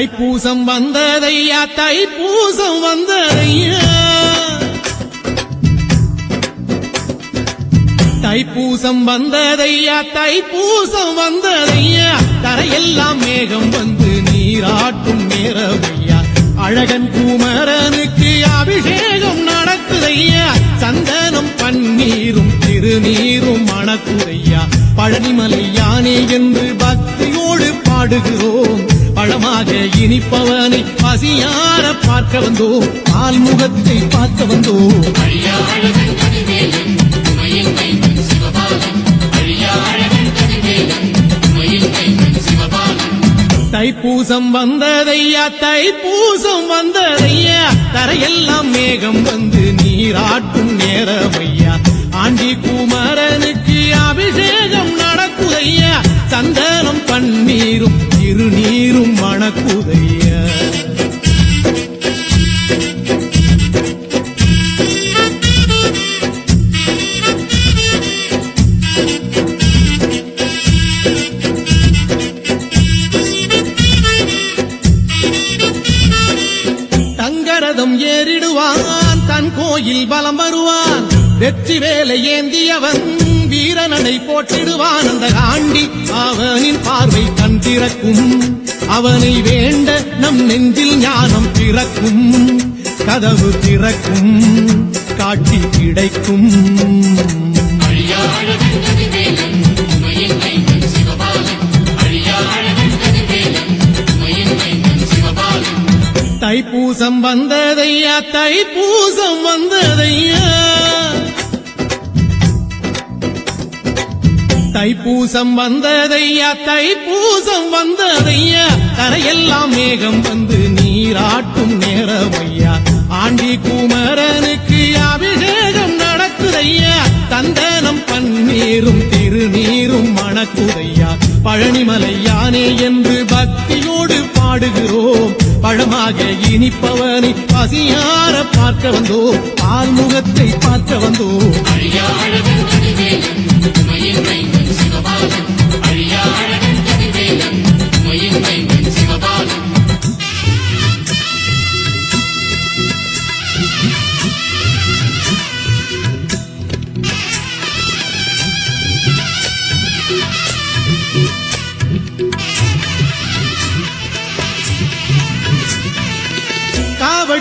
தைப்பூசம் வந்ததையா? தைப்பூசம் வந்ததையா? தைப்பூசம் வந்ததையா? தைப்பூசம் வந்ததையா? தரையெல்லாம் மேகம் வந்து நீராட்டும் நேரமையா? அழகன் குமரனுக்கு அபிஷேகம் நடக்குதையா? சந்தனம் பன்னீரும் திருநீரும் மணக்குதையா? பழனிமலை யானே என்று பக்தியோடு பாடுகிறோம். பழமாக இனிப்பவனை பசியார பார்க்க வந்தோம் ஆல்முகத்தை பார்க்க வந்தோம் தைப்பூசம் வந்ததையா தைப்பூசம் வந்ததையா? தரையெல்லாம் மேகம் வந்து நீராட்டும் நேரமையா? ஆண்டி குமரனுக்கு அபிஷேகம் நடக்குதையா? சந்தனம் பன்னீரும் திருநீரும் மணக்குதைய தங்கரதம் ஏறிடுவான் தன் கோயில் பலம் வருவான் வெற்றி வேலை ஏந்தியவன். வீரனடை போட்டிடுவான் அந்த ஆண்டி அவனின் பார்வை கண் திறக்கும் அவனை வேண்ட நம் நெஞ்சில் ஞானம் பிறக்கும். கதவு திறக்கும். காட்சி கிடைக்கும். தைப்பூசம் வந்ததையா? தைப்பூசம் வந்ததையா? தைப்பூசம் வந்ததையா தைப்பூசம் வந்ததையா? தரையெல்லாம் மேகம் வந்து நீராட்டும் நேரமையா? ஆண்டி குமரனுக்கு அபிஷேகம் நடக்குதையா? தந்தனம் பன்னீரும் திருநீரும் மணக்குதையா? பழனிமலை யானே என்று பக்தியோடு பாடுகிறோம். பழமாக இனிப்பவனை பசியார பார்க்க வந்தோம். பால்முகத்தை பார்க்க வந்தோம்.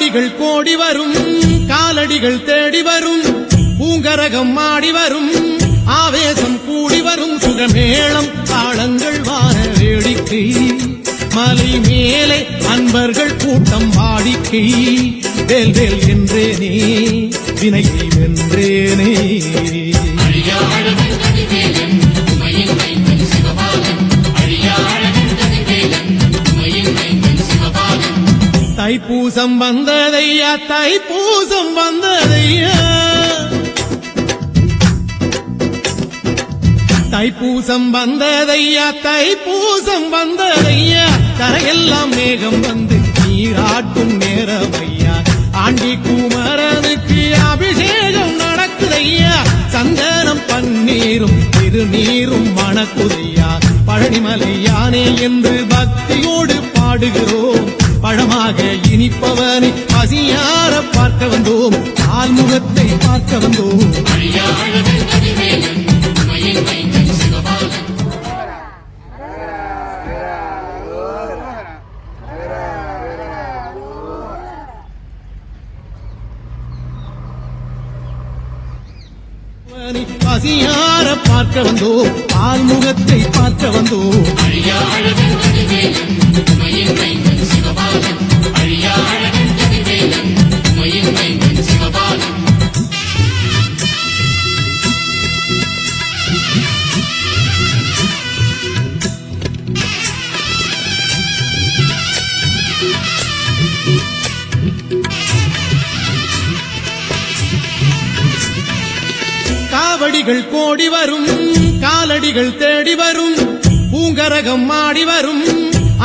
காவடிகள் கோடி வரும் காலடிகள் தேடி வரும் பூங்கரகம் ஆடி வரும் ஆவேசம் கூடி வரும் சுகமேளம் தாளங்கள் வார வேடிக்கை. மலை மேலே அன்பர்கள் கூட்டம் வாடிக்கை. வேல் வேல் என்றேனே வினையை வென்றேனே. தைப்பூசம் வந்ததையா தைப்பூசம் வந்ததையா? தைப்பூசம் வந்ததையா தைப்பூசம் வந்ததையா? கரையெல்லாம் மேகம் வந்து நீராட்டும் நேரமையா ஆண்டி குமரனுக்கு அபிஷேகம் நடக்குதையா? சந்தனம் பன்னீரும் திருநீரும் மணக்குதையா பழனிமலை யானே என்று பக்தியோடு பாடுகிறோம். பழமாக இனிப்பவனை பசியார பார்க்க வந்தோம். ஆல்முகத்தை பார்க்க வந்தோம். பசியார பார்க்க வந்தோம். ஆல்முகத்தை பார்க்க வந்தோம். காவடிகள் கோடி வரும் காலடிகள் தேடி வரும் பூங்கரகம் மாடி வரும்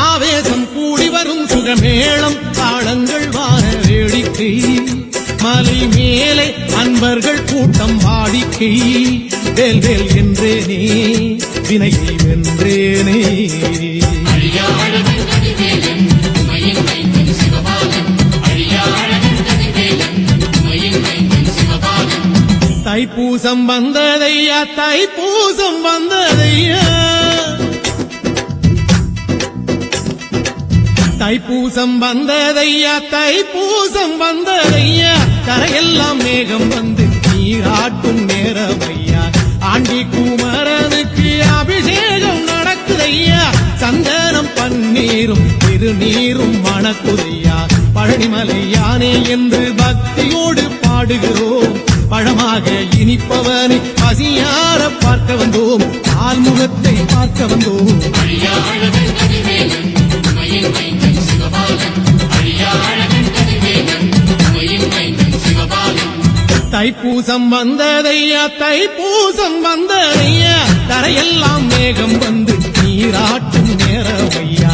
ஆவேசம் கூடி வரும் சுகமேளம் தாளங்கள் வார வேடிக்கை. மலை மேலே அன்பர்கள் கூட்டம் வாடிக்கை. வேல் வேல் என்றேனே வினையை வென்றேனே தைப்பூசம் வந்ததையா தைப்பூசம் வந்ததையா? தைப்பூசம் வந்ததையா தைப்பூசம் வந்ததையா? கரையெல்லாம் மேகம் வந்து நீராட்டும் நேரமையா? ஆண்டி குமரனுக்கு அபிஷேகம் நடக்குதையா? சந்தனம் பன்னீரும் திருநீரும் மணக்குதையா? பழனிமலை யானே என்று பக்தியோடு பாடுகிறோம். பழமாக இனிப்பவனை பசியார பார்க்க வந்தோம். ஆல்முகத்தை பார்க்க வந்தோம். தைப்பூசம் வந்ததையா தைப்பூசம் வந்ததையா? தரையெல்லாம் மேகம் வந்து நீராட்டும் நேரமையா